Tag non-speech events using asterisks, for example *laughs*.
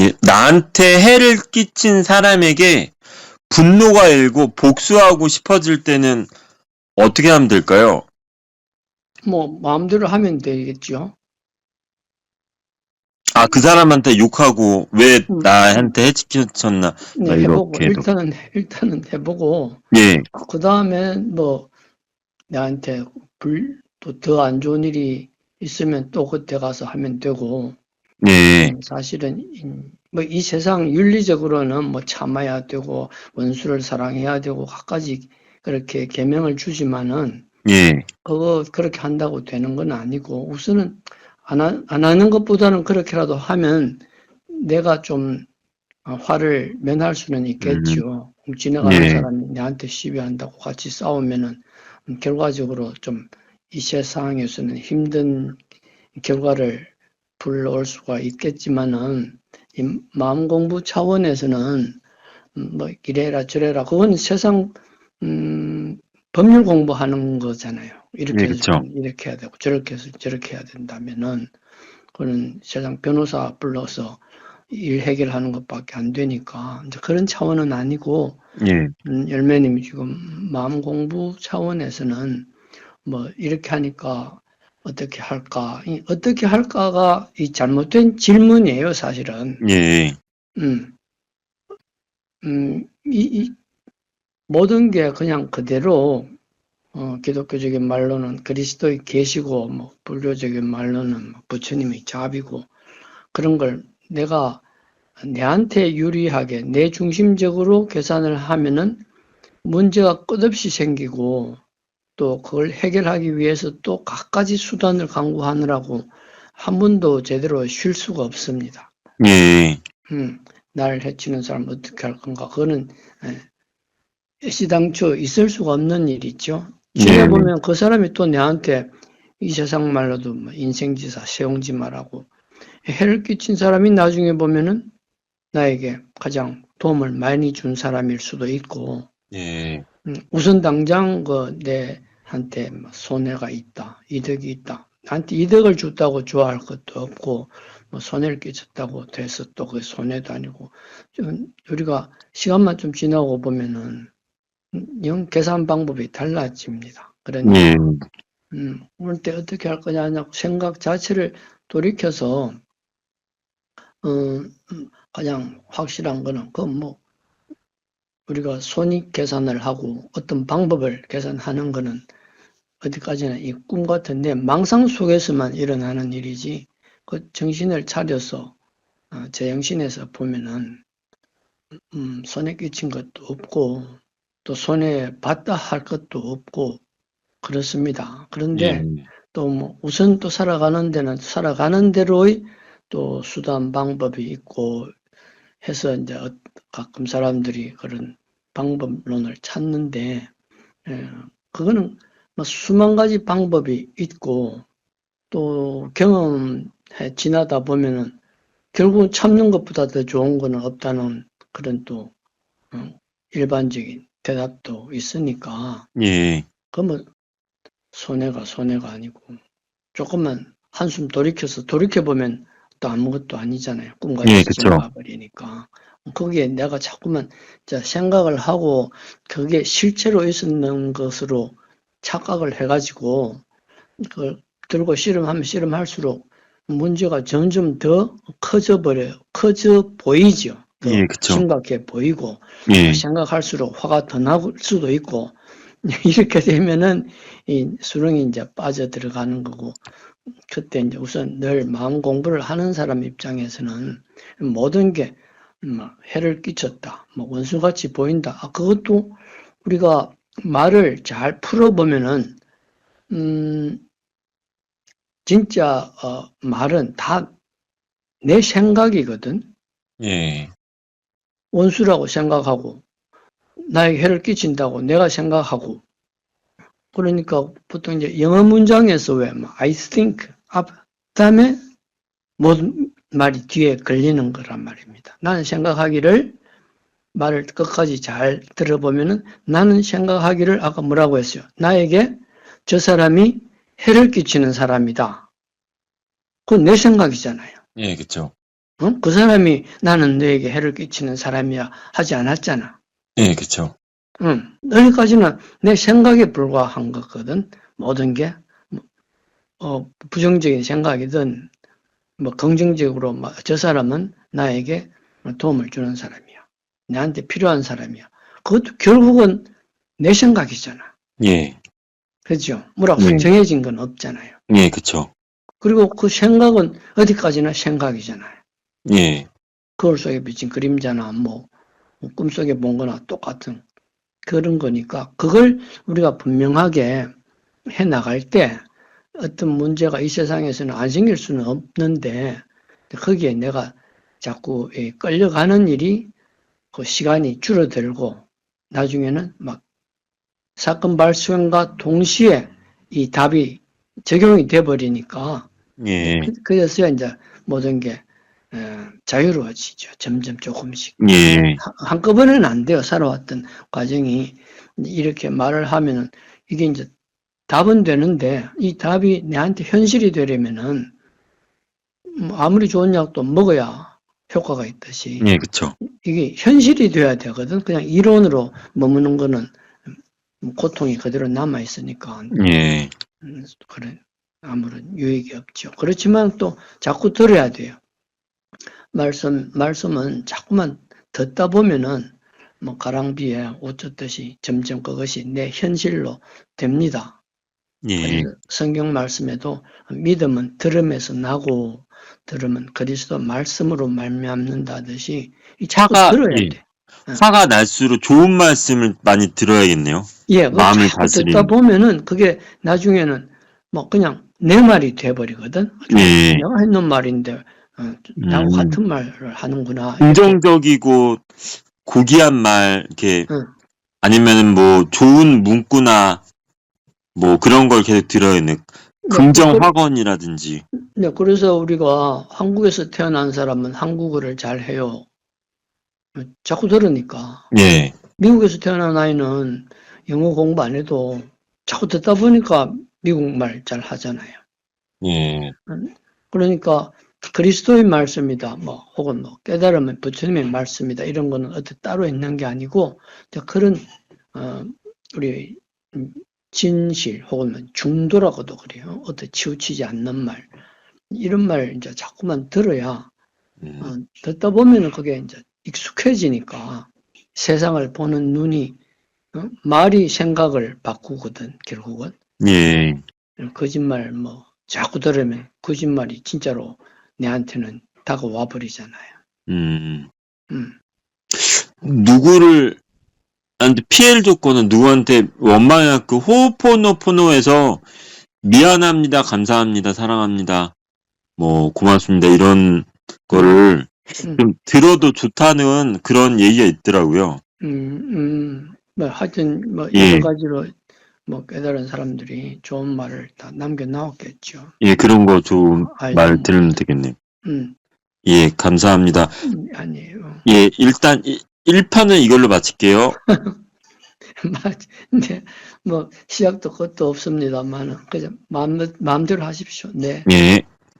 예, 나한테 해를 끼친 사람에게 분노가 일고 복수하고 싶어질 때는 어떻게 하면 될까요? 뭐 마음대로 하면 되겠죠. 아, 그 사람한테 욕하고 왜 음. 나한테 해 끼쳤나? 네, 아, 해보고. 일단은 일단은 해보고 예, 그 다음에 뭐 나한테 불 또 더 안 좋은 일이 있으면 또 그때 가서 하면 되고 예, 음, 사실은 뭐 이 세상 윤리적으로는 뭐 참아야 되고 원수를 사랑해야 되고 갖가지 그렇게 계명을 주지만은 예, 그거 그렇게 한다고 되는 건 아니고 우선은 안, 하, 안 하는 것보다는 그렇게라도 하면 내가 좀 어, 화를 면할 수는 있겠죠. 지나가는 예. 사람이 나한테 시비한다고 같이 싸우면은 음, 결과적으로 좀 이 세상에서는 힘든 결과를 불러올 수가 있겠지만은 이 마음 공부 차원에서는 음, 뭐 이래라 저래라 그건 세상 음, 법률 공부하는 거잖아요. 이렇게 네. 이렇게 해야 되고 저렇게 해서 저렇게 해야 된다면은 그는 세상 변호사 불러서 일 해결하는 것밖에 안 되니까 이제 그런 차원은 아니고 예, 음, 열매님이 지금 마음 공부 차원에서는 뭐 이렇게 하니까 어떻게 할까? 이 어떻게 할까가 이 잘못된 질문이에요, 사실은. 예, 음, 음, 이, 이 모든 게 그냥 그대로 어, 기독교적인 말로는 그리스도의 계시고 뭐 불교적인 말로는 뭐 부처님의 자비고 그런 걸 내가 내한테 유리하게 내 중심적으로 계산을 하면은 문제가 끝없이 생기고 또 그걸 해결하기 위해서 또 갖가지 수단을 강구하느라고 한 번도 제대로 쉴 수가 없습니다. 예, 음, 나를 해치는 사람 어떻게 할 건가? 그거는 예, 시당초 있을 수가 없는 일이죠. 네. 지내보면 그 사람이 또 내한테 이 세상 말로도 뭐 인생지사, 세옹지마라고 해를 끼친 사람이 나중에 보면은 나에게 가장 도움을 많이 준 사람일 수도 있고 예, 음, 우선 당장 그 내한테 뭐 손해가 있다, 이득이 있다. 나한테 이득을 줬다고 좋아할 것도 없고, 뭐 손해를 끼쳤다고 돼서 또 그 손해도 아니고, 좀 우리가 시간만 좀 지나고 보면은 음, 영 계산 방법이 달라집니다. 그러니 예, 음, 오늘 때 어떻게 할 거냐고 생각 자체를 돌이켜서 어, 음, 가장 확실한 거는 그뭐 우리가 손익 계산을 하고 어떤 방법을 계산하는 거는 어디까지나 이 꿈 같은데 망상 속에서만 일어나는 일이지 그 정신을 차려서 어, 제정신에서 보면은 음, 손해 끼친 것도 없고 또 손해 봤다 할 것도 없고 그렇습니다. 그런데 예, 또뭐 우선 또 살아가는 데는 살아가는 대로의 또 수단 방법이 있고 해서 이제 어- 가끔 사람들이 그런 방법론을 찾는데 예, 그거는 뭐 수만 가지 방법이 있고 또 경험해 지나다 보면은 결국은 참는 것보다 더 좋은 거는 없다는 그런 또 어, 일반적인 대답도 있으니까 예, 그러면 손해가 손해가 아니고 조금만 한숨 돌이켜서 돌이켜 보면 또 아무것도 아니잖아요. 꿈같이 예, 그쵸. 버리니까. 거기에 내가 자꾸만 자, 생각을 하고 그게 실체로 있었는 것으로 착각을 해가지고 그걸 들고 씨름하면 씨름할수록 문제가 점점 더 커져 버려요. 커져 보이죠. 더 예, 그쵸. 심각해 보이고 예, 생각할수록 화가 더 날 수도 있고 *laughs* 이렇게 되면은 이 수능이 이제 빠져 들어가는 거고 그때 이제 우선 늘 마음 공부를 하는 사람 입장에서는 모든 게뭐 해를 끼쳤다, 뭐 원수같이 보인다. 아, 그것도 우리가 말을 잘 풀어보면은 음 진짜 어, 말은 다 내 생각이거든. 예, 원수라고 생각하고 나에게 해를 끼친다고 내가 생각하고 그러니까 보통 이제 영어 문장에서 왜 뭐, I think 앞 다음에 모든 말이 뒤에 걸리는 거란 말입니다. 나는 생각하기를 말을 끝까지 잘 들어보면은 나는 생각하기를 아까 뭐라고 했어요? 나에게 저 사람이 해를 끼치는 사람이다. 그건 내 생각이잖아요. 예, 그쵸. 어? 그 사람이 나는 너에게 해를 끼치는 사람이야 하지 않았잖아. 예, 그쵸. 응. 여기까지는 내 생각에 불과한 거거든. 모든 게, 뭐, 어, 부정적인 생각이든, 뭐, 긍정적으로, 막저 사람은 나에게 도움을 주는 사람이야. 나한테 필요한 사람이야. 그것도 결국은 내 생각이잖아. 예, 그죠? 뭐라고 네. 정해진 건 없잖아요. 예, 그쵸. 그리고 그 생각은 어디까지나 생각이잖아요. 예, 거울 속에 비친 그림자나 뭐, 뭐 꿈속에 본 거나 똑같은 그런 거니까 그걸 우리가 분명하게 해 나갈 때 어떤 문제가 이 세상에서는 안 생길 수는 없는데 거기에 내가 자꾸 이 끌려가는 일이 그 시간이 줄어들고 나중에는 막 사건 발생과 동시에 이 답이 적용이 돼 버리니까 예, 그래서 이제 모든 게 에, 자유로워지죠. 점점 조금씩. 예, 한- 한꺼번에는 안 돼요. 살아왔던 과정이 이렇게 말을 하면은 이게 이제 답은 되는데 이 답이 내한테 현실이 되려면은 뭐 아무리 좋은 약도 먹어야 효과가 있듯이 예, 그쵸. 이게 현실이 돼야 되거든. 그냥 이론으로 머무는 거는 고통이 그대로 남아 있으니까 예, 음, 그래 아무런 유익이 없죠. 그렇지만 또 자꾸 들어야 돼요. 말씀 말씀은 자꾸만 듣다 보면은 뭐 가랑비에 옷 젖듯이 점점 그것이 내 현실로 됩니다. 예, 성경 말씀에도 믿음은 들음에서 나고 들으면 그리스도 말씀으로 말미암는다듯이 이 자꾸 화가- 들어야 예. 돼. 화가 날수록 좋은 말씀을 많이 들어야겠네요. 예, 그 마음을 자꾸 다스리는. 듣다 보면은 그게 나중에는 뭐 그냥 내 말이 돼버리거든. 예, 내가 했는 말인데 어, 나하고 음. 같은 말을 하는구나. 긍정적이고 고귀한 말, 이렇게, 응. 아니면은 뭐 좋은 문구나 뭐 그런 걸 계속 들어야겠네. 긍정 확언이라든지. 네, 그래서 우리가 한국에서 태어난 사람은 한국어를 잘 해요. 자꾸 들으니까. 예, 미국에서 태어난 아이는 영어 공부 안 해도 자꾸 듣다 보니까 미국 말 잘 하잖아요. 예, 그러니까 그리스도의 말씀이다, 뭐 혹은 뭐 깨달으면 부처님의 말씀이다. 이런 거는 어디 따로 있는 게 아니고 그런 어, 우리 음, 진실 혹은 중도라고도 그래요. 어디 치우치지 않는 말. 이런 말 이제 자꾸만 들어야 음, 어, 듣다 보면은 그게 이제 익숙해지니까 세상을 보는 눈이 어? 말이 생각을 바꾸거든 결국은. 예, 거짓말 뭐 자꾸 들으면 거짓말이 진짜로 내한테는 다가와 버리잖아요. 음, 음. 누구를, 한테 피해를 줬거나 누구한테 원망해갖고 그 호포노포노에서 미안합니다, 감사합니다, 사랑합니다, 뭐 고맙습니다 이런 거를 음. 좀 들어도 좋다는 그런 얘기가 있더라고요. 음, 음, 뭐 하여튼 뭐 예. 여러 가지로 뭐 깨달은 사람들이 좋은 말을 다 남겨 나왔겠죠. 예, 그런 거 좋은 아이고, 말 들으면 되겠네요. 음, 예, 감사합니다. 음, 아니에요. 예, 일단 1편은 이걸로 마칠게요. *laughs* 맞, 네, 뭐 시작도 끝도 없습니다만은 그냥 마음 마음대로 하십시오. 네. 예.